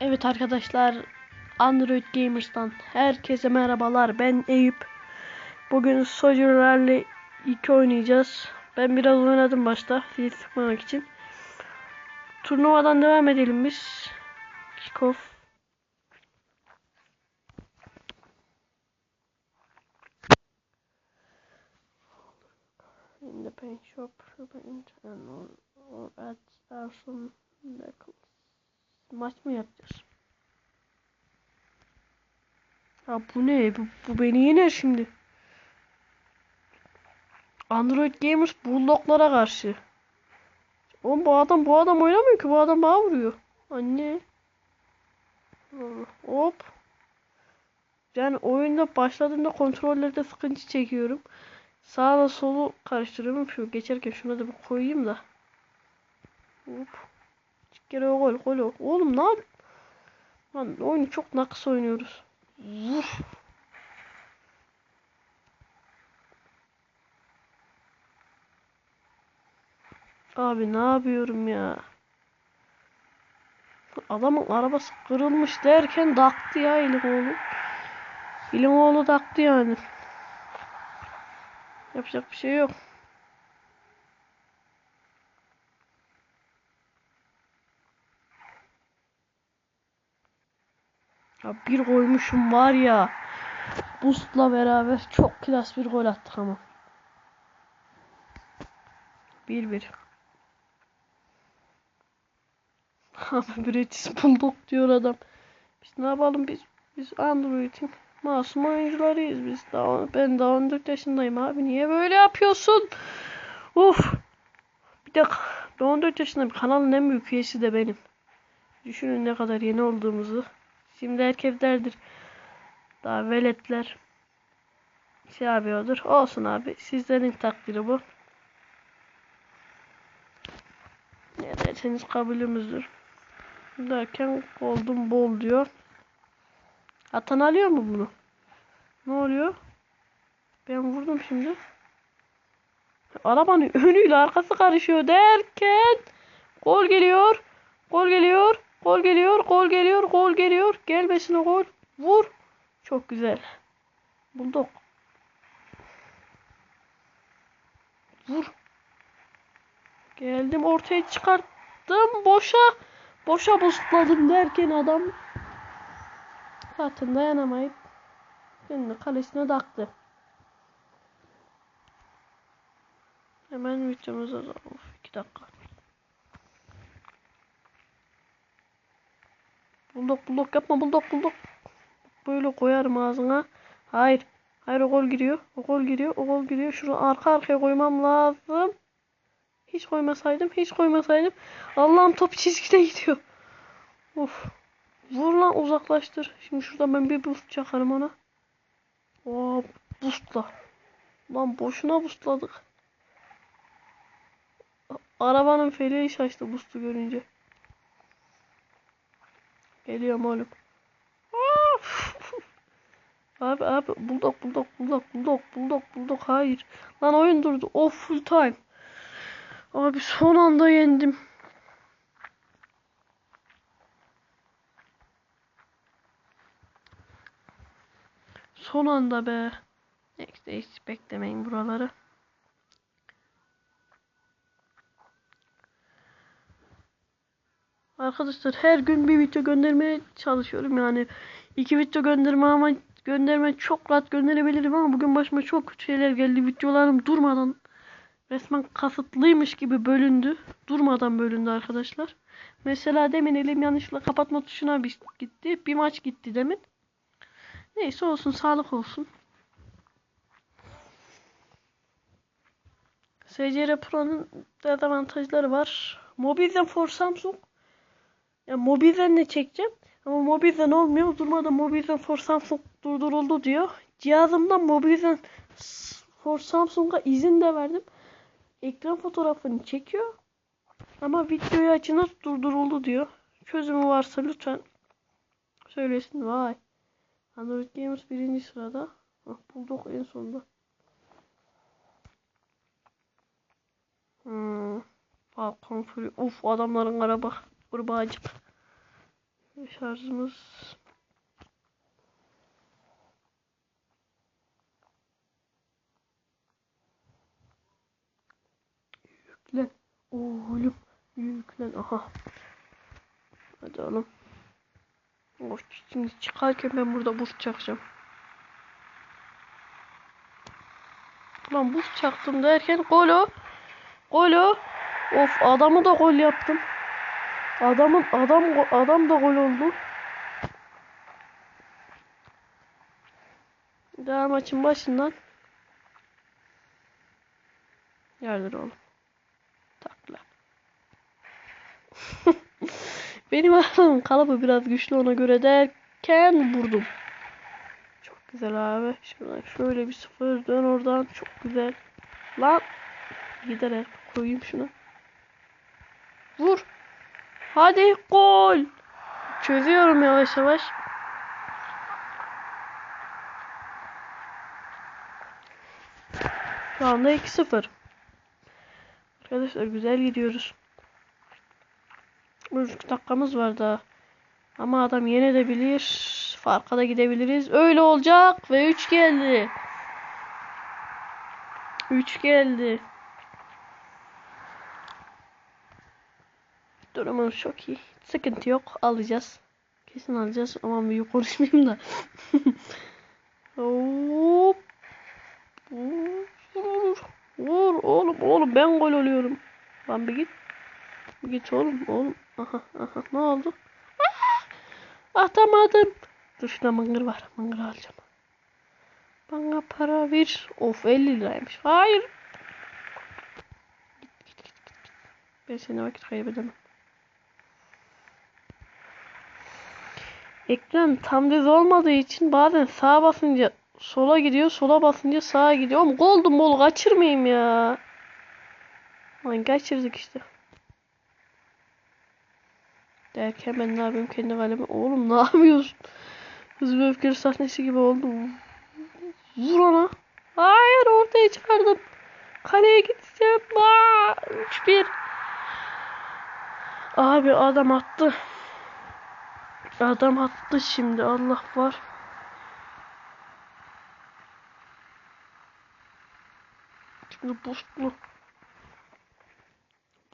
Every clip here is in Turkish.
Evet arkadaşlar Android Gamers'tan herkese merhabalar. Ben Eyüp. Bugün Soldier Rally 2 oynayacağız. Ben biraz oynadım başta fil sıkmamak için. Turnuvadan devam edelim biz. Kickoff. In the paint shop, or, or at vehicles. Maç mı yapacağız? Ya bu ne? Bu, bu beni yener şimdi. Android Gamers Bulldog'lara karşı. Oğlum bu adam bu adam oynamıyor ki. Bu adam bana vuruyor. Anne. Hop. Yani oyunda başladığımda kontrollerde sıkıntı çekiyorum. Sağla solu karıştırıyorum. Şu geçerken şuna da bir koyayım da. Hop. Çık kere gol gol. Oğlum ne yap? Lan oyunu çok nakıs oynuyoruz. Vur. Abi ne yapıyorum ya? Adamın arabası kırılmış derken daktı ya İlimoğlu. İlimoğlu daktı yani. Yapacak bir şey yok. Ya bir koymuşum var ya. Boost'la beraber çok klas bir gol attık ama. 1-1. Abi British Bulldog diyor adam. Biz ne yapalım biz? Biz Android'in masum oyuncularıyız biz. Daha, ben daha 14 yaşındayım abi. Niye böyle yapıyorsun? Uf. Bir ben 14 yaşındayım. Kanalın en büyük üyesi de benim. Düşünün ne kadar yeni olduğumuzu. Şimdi erkeklerdir. Daha veletler şey yapıyordur. Olsun abi. Sizlerin takdiri bu. Ne derseniz kabulümüzdür. Derken oldum bol diyor. Atan alıyor mu bunu? Ne oluyor? Ben vurdum şimdi. Arabanın önüyle arkası karışıyor derken gol geliyor. Gol geliyor. Gol geliyor. Gol geliyor. Gol geliyor. Gelmesine gol. Vur. Çok güzel. Bulduk. Vur. Geldim ortaya çıkarttım. Boşa. Boşa boostladım derken adam zaten dayanamayıp kendi kalesine taktı. Hemen videomuza da of 2 dakika. Buldok buldok yapma buldok buldok. Böyle koyarım ağzına. Hayır. Hayır o gol giriyor. O gol giriyor. O gol giriyor. Şunu arka arkaya koymam lazım. Hiç koymasaydım. Hiç koymasaydım. Allah'ım top çizgide gidiyor. Of. Vur lan uzaklaştır. Şimdi şurada ben bir boost çakarım ona. Oo, boostla. Lan boşuna boostladık. Arabanın feleği şaştı boost'u görünce. Geliyorum oğlum. Abi abi bulduk bulduk bulduk bulduk bulduk bulduk hayır. Lan oyun durdu. Of full time. Abi son anda yendim. Son anda be. Neyse hiç beklemeyin buraları. Arkadaşlar her gün bir video göndermeye çalışıyorum yani. iki video gönderme ama gönderme çok rahat gönderebilirim ama bugün başıma çok kötü şeyler geldi. Videolarım durmadan resmen kasıtlıymış gibi bölündü. Durmadan bölündü arkadaşlar. Mesela demin elim yanlışlıkla kapatma tuşuna bir gitti. Bir maç gitti demin. Neyse olsun sağlık olsun. SCR Pro'nun dezavantajları var. Mobizen for Samsung. Ya Mobizen'le çekeceğim. Ama Mobizen olmuyor. Durmadan Mobizen for Samsung durduruldu diyor. Cihazımdan Mobizen for Samsung'a izin de verdim. Ekran fotoğrafını çekiyor. Ama videoyu açınız durduruldu diyor. Çözümü varsa lütfen söylesin. Vay. Android Gamers birinci sırada. Ah, bulduk en sonunda. Hmm. Falcon Fury. Uf adamların araba. Kurbağacık. Şarjımız Yüklen. Oğlum yüklen. Aha. Hadi oğlum. Oh, şimdi çıkarken ben burada buz çakacağım. Lan buz çaktım derken golo. Golo. Of adamı da gol yaptım. Adamın adam adam da gol oldu. Daha maçın başından. Yardır oğlum. Takla. Benim adamın kalıbı biraz güçlü ona göre derken vurdum. Çok güzel abi. Şuradan şöyle bir sıfır dön oradan. Çok güzel. Lan. Giderek koyayım şunu. Vur. Hadi gol. Çözüyorum yavaş yavaş. Şu anda 2-0. Arkadaşlar güzel gidiyoruz. 3 dakikamız var daha. Ama adam yine de bilir. Farka da gidebiliriz. Öyle olacak ve 3 geldi. 3 geldi. Durumumuz çok iyi. Sıkıntı yok. Alacağız. Kesin alacağız. Aman büyük konuşmayayım da. Hop. Vur. Vur oğlum oğlum ben gol oluyorum. Lan bir git. Bir git oğlum oğlum. Aha aha ne oldu? Ah, atamadım. Dur şurada mangır var. Mangır alacağım. Bana para ver. Of 50 liraymış. Hayır. Git git git git. Ben seni vakit kaybedemem. Ekran tam düz olmadığı için bazen sağa basınca sola gidiyor, sola basınca sağa gidiyor. Oğlum golden ball kaçırmayayım ya. Lan kaçırdık işte. Derken ben ne yapayım kendi kalemi. Oğlum ne yapıyorsun? Hızlı ve öfkeli sahnesi gibi oldu. Vur ona. Hayır ortaya çıkardım. Kaleye gideceğim. Aa, 3-1. Abi adam attı. Adam attı şimdi Allah var. Şimdi boostlu.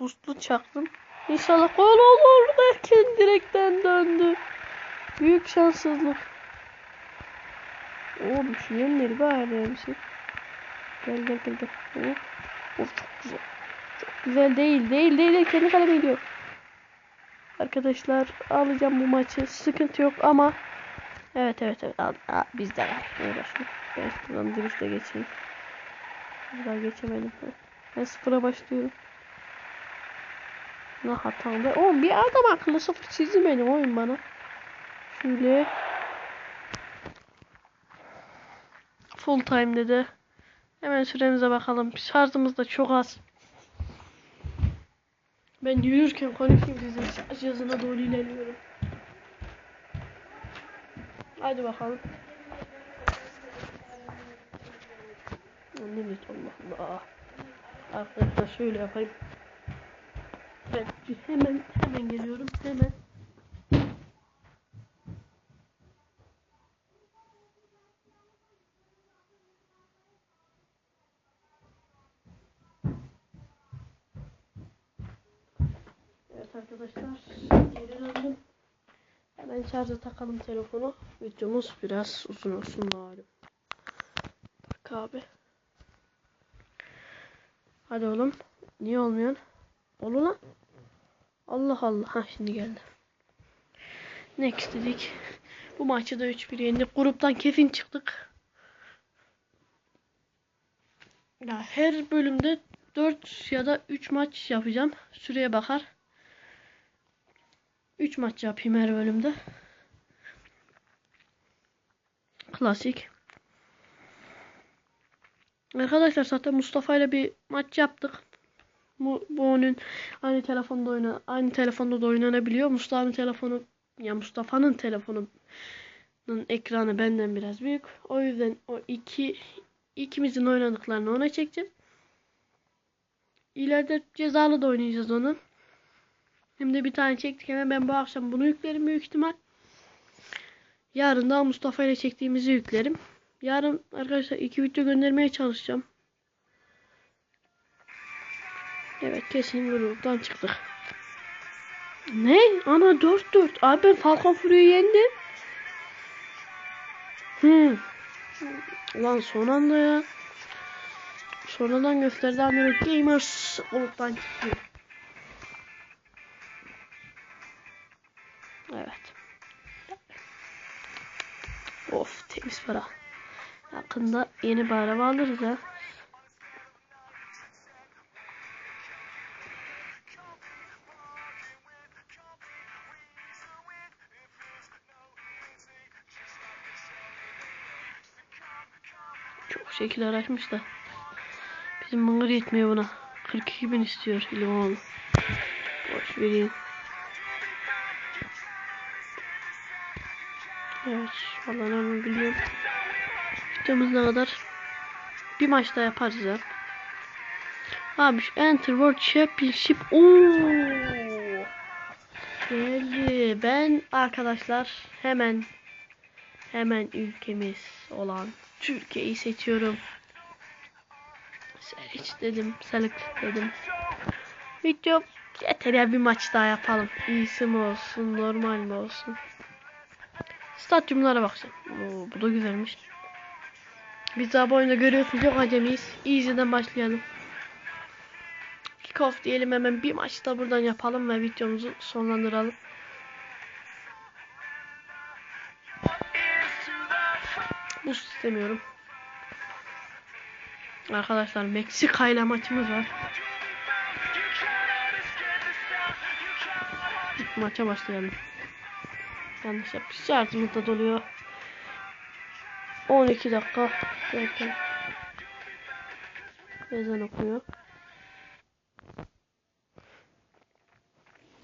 Boostlu çaktım. İnşallah gol olur derken direkten döndü. Büyük şanssızlık. Oğlum şu yönleri bari bir şey. Gel gel gel gel. Of, of çok güzel. Çok güzel değil değil, değil. kendi kaleme gidiyor. Arkadaşlar alacağım bu maçı. Sıkıntı yok ama Evet evet evet. Al, al, bizde var. Uğraşma. Ben şuradan dürüstle geçeyim. Daha geçemedim. Ben sıfıra başlıyorum. Ne hatam be. Oğlum bir adam akıllı sıfır çizmedim oyun bana. Şöyle. Full time dedi. Hemen süremize bakalım. Şarjımız da çok az. Ben yürürken konuşayım sizin yazına doğru ilerliyorum. Hadi bakalım. Annem Allah Allah. Arkadaşlar şöyle yapayım. Ben hemen hemen geliyorum hemen. Arkadaşlar geri döndüm. Hemen şarja takalım telefonu. Videomuz biraz uzun olsun malum. Bak abi. Hadi oğlum. Niye olmuyor? Olu lan. Allah Allah. Ha şimdi geldi. Next dedik. Bu maçı da 3-1 yendik. Gruptan kesin çıktık. Ya her bölümde 4 ya da 3 maç yapacağım. Süreye bakar. 3 maç yapayım her bölümde. Klasik. Arkadaşlar zaten Mustafa ile bir maç yaptık. Bu, bu onun aynı telefonda oyna aynı telefonda da oynanabiliyor. Mustafa'nın telefonu ya Mustafa'nın telefonunun ekranı benden biraz büyük. O yüzden o iki ikimizin oynadıklarını ona çekeceğim. İleride cezalı da oynayacağız onun. Hem de bir tane çektik hemen ben bu akşam bunu yüklerim büyük ihtimal. Yarın da Mustafa ile çektiğimizi yüklerim. Yarın arkadaşlar iki video göndermeye çalışacağım. Evet kesin gruptan çıktık. Ne? Ana 4-4. Abi ben Falcon Fury'yi yendim. Hmm. Ulan son anda ya. Sonradan gösterdi Amerik Gamers gruptan çıktı. Of temiz para. Yakında yeni bir araba alırız ha. Çok şekil araşmış da. Bizim mıngır yetmiyor buna. 42 bin istiyor limon. Boş vereyim. Evet. Vallahi onu biliyorum. Videomuz ne kadar? Bir maç daha yaparız ya. Abi şu Enter World Championship. Oo. Geldi. Ben arkadaşlar hemen hemen ülkemiz olan Türkiye'yi seçiyorum. Seç dedim. Select dedim. Video yeter ya bir maç daha yapalım. İyisi mi olsun, normal mi olsun? Stadyumlara bakacağım. Oo, bu da güzelmiş. Biz daha bu oyunda görüyorsunuz çok acemiyiz. Easy'den başlayalım. Kickoff diyelim hemen bir maç da buradan yapalım ve videomuzu sonlandıralım. Bu istemiyorum. Arkadaşlar Meksika ile maçımız var. Maça başlayalım. Yanlış yapmış. Şarjımız da doluyor. 12 dakika derken ezan okuyor.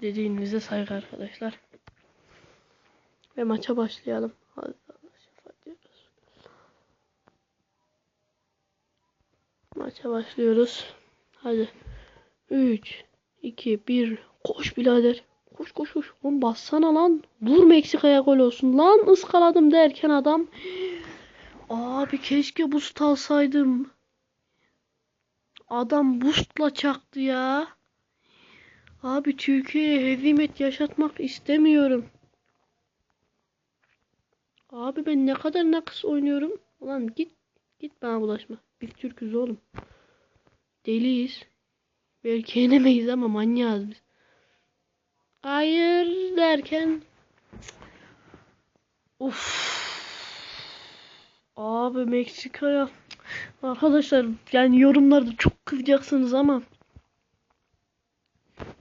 Dediğinize saygı arkadaşlar. Ve maça başlayalım. Hadi Maça başlıyoruz. Hadi. 3 2 1 Koş birader. Koş koş koş. Oğlum bassana lan. Vur Meksika'ya gol olsun. Lan ıskaladım derken adam. Abi keşke boost alsaydım. Adam boostla çaktı ya. Abi Türkiye'ye hezimet yaşatmak istemiyorum. Abi ben ne kadar nakıs oynuyorum. Ulan git git bana bulaşma. Biz Türk'üz oğlum. Deliyiz. Belki yenemeyiz ama manyağız biz. Hayır derken Of. Abi Meksika'ya Arkadaşlar yani yorumlarda çok kızacaksınız ama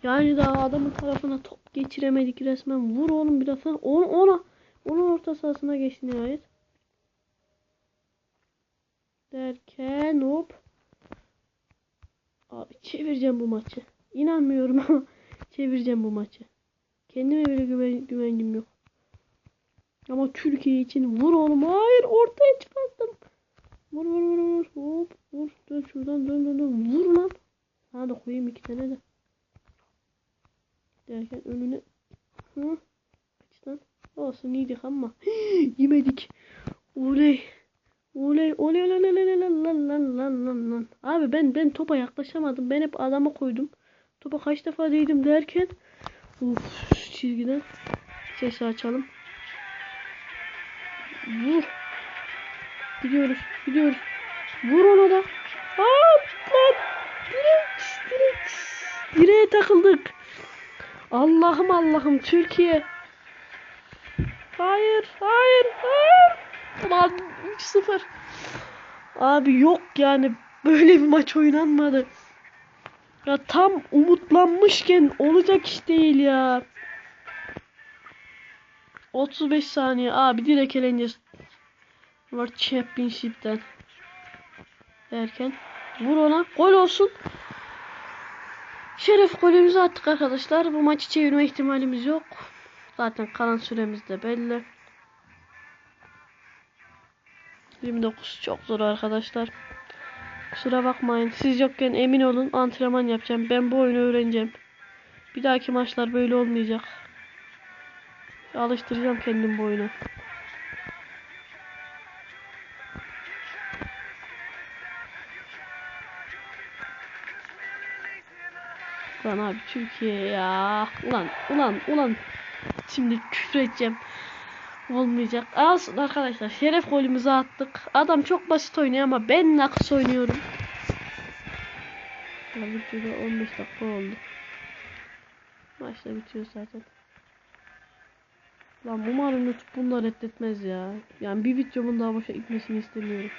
yani daha adamın tarafına top geçiremedik resmen. Vur oğlum biraz ona ona onun orta sahasına geçti nihayet. Derken hop. Abi çevireceğim bu maçı. İnanmıyorum ama çevireceğim bu maçı. Kendime bile güven, güvencim yok. Ama Türkiye için vur oğlum. Hayır ortaya çıkarttım. Vur vur vur vur. Hop vur. Dön şuradan dön dön dön. Vur lan. Sana da koyayım iki tane de. Derken önüne. Hı. Kaçtan. Olsun iyiydik ama. Yemedik. Oley. Oley oley oley oley oley lan lan lan lan lan lan. Abi ben ben topa yaklaşamadım. Ben hep adama koydum. Topa kaç defa değdim derken. Uf çizgiden. Sesi açalım. Vur. Gidiyoruz. Gidiyoruz. Vur ona da. Hop lan. Direkt. Direkt. Direğe takıldık. Allah'ım Allah'ım Türkiye. Hayır. Hayır. Hayır. Lan 3-0. Abi yok yani böyle bir maç oynanmadı. Ya tam umutlanmışken olacak iş değil ya. 35 saniye abi direkt eleneceğiz. World Championship'ten. Derken vur ona gol olsun. Şeref golümüzü attık arkadaşlar. Bu maçı çevirme ihtimalimiz yok. Zaten kalan süremiz de belli. 29 çok zor arkadaşlar. Kusura bakmayın. Siz yokken emin olun antrenman yapacağım. Ben bu oyunu öğreneceğim. Bir dahaki maçlar böyle olmayacak. Alıştıracağım kendim bu oyunu. Lan abi Türkiye ya. Ulan ulan ulan. Şimdi küfür edeceğim. Olmayacak. Alsın arkadaşlar. Şeref golümüzü attık. Adam çok basit oynuyor ama ben nakıs oynuyorum. Ya videoda 15 dakika oldu. Maç da bitiyor zaten. Lan umarım YouTube bunu reddetmez ya. Yani bir videomun daha boşa gitmesini istemiyorum.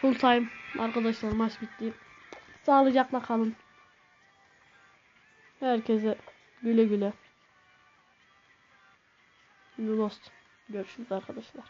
Full time arkadaşlar maç bitti. Sağlıcakla kalın. Herkese güle güle. Şimdi Lost. Görüşürüz arkadaşlar.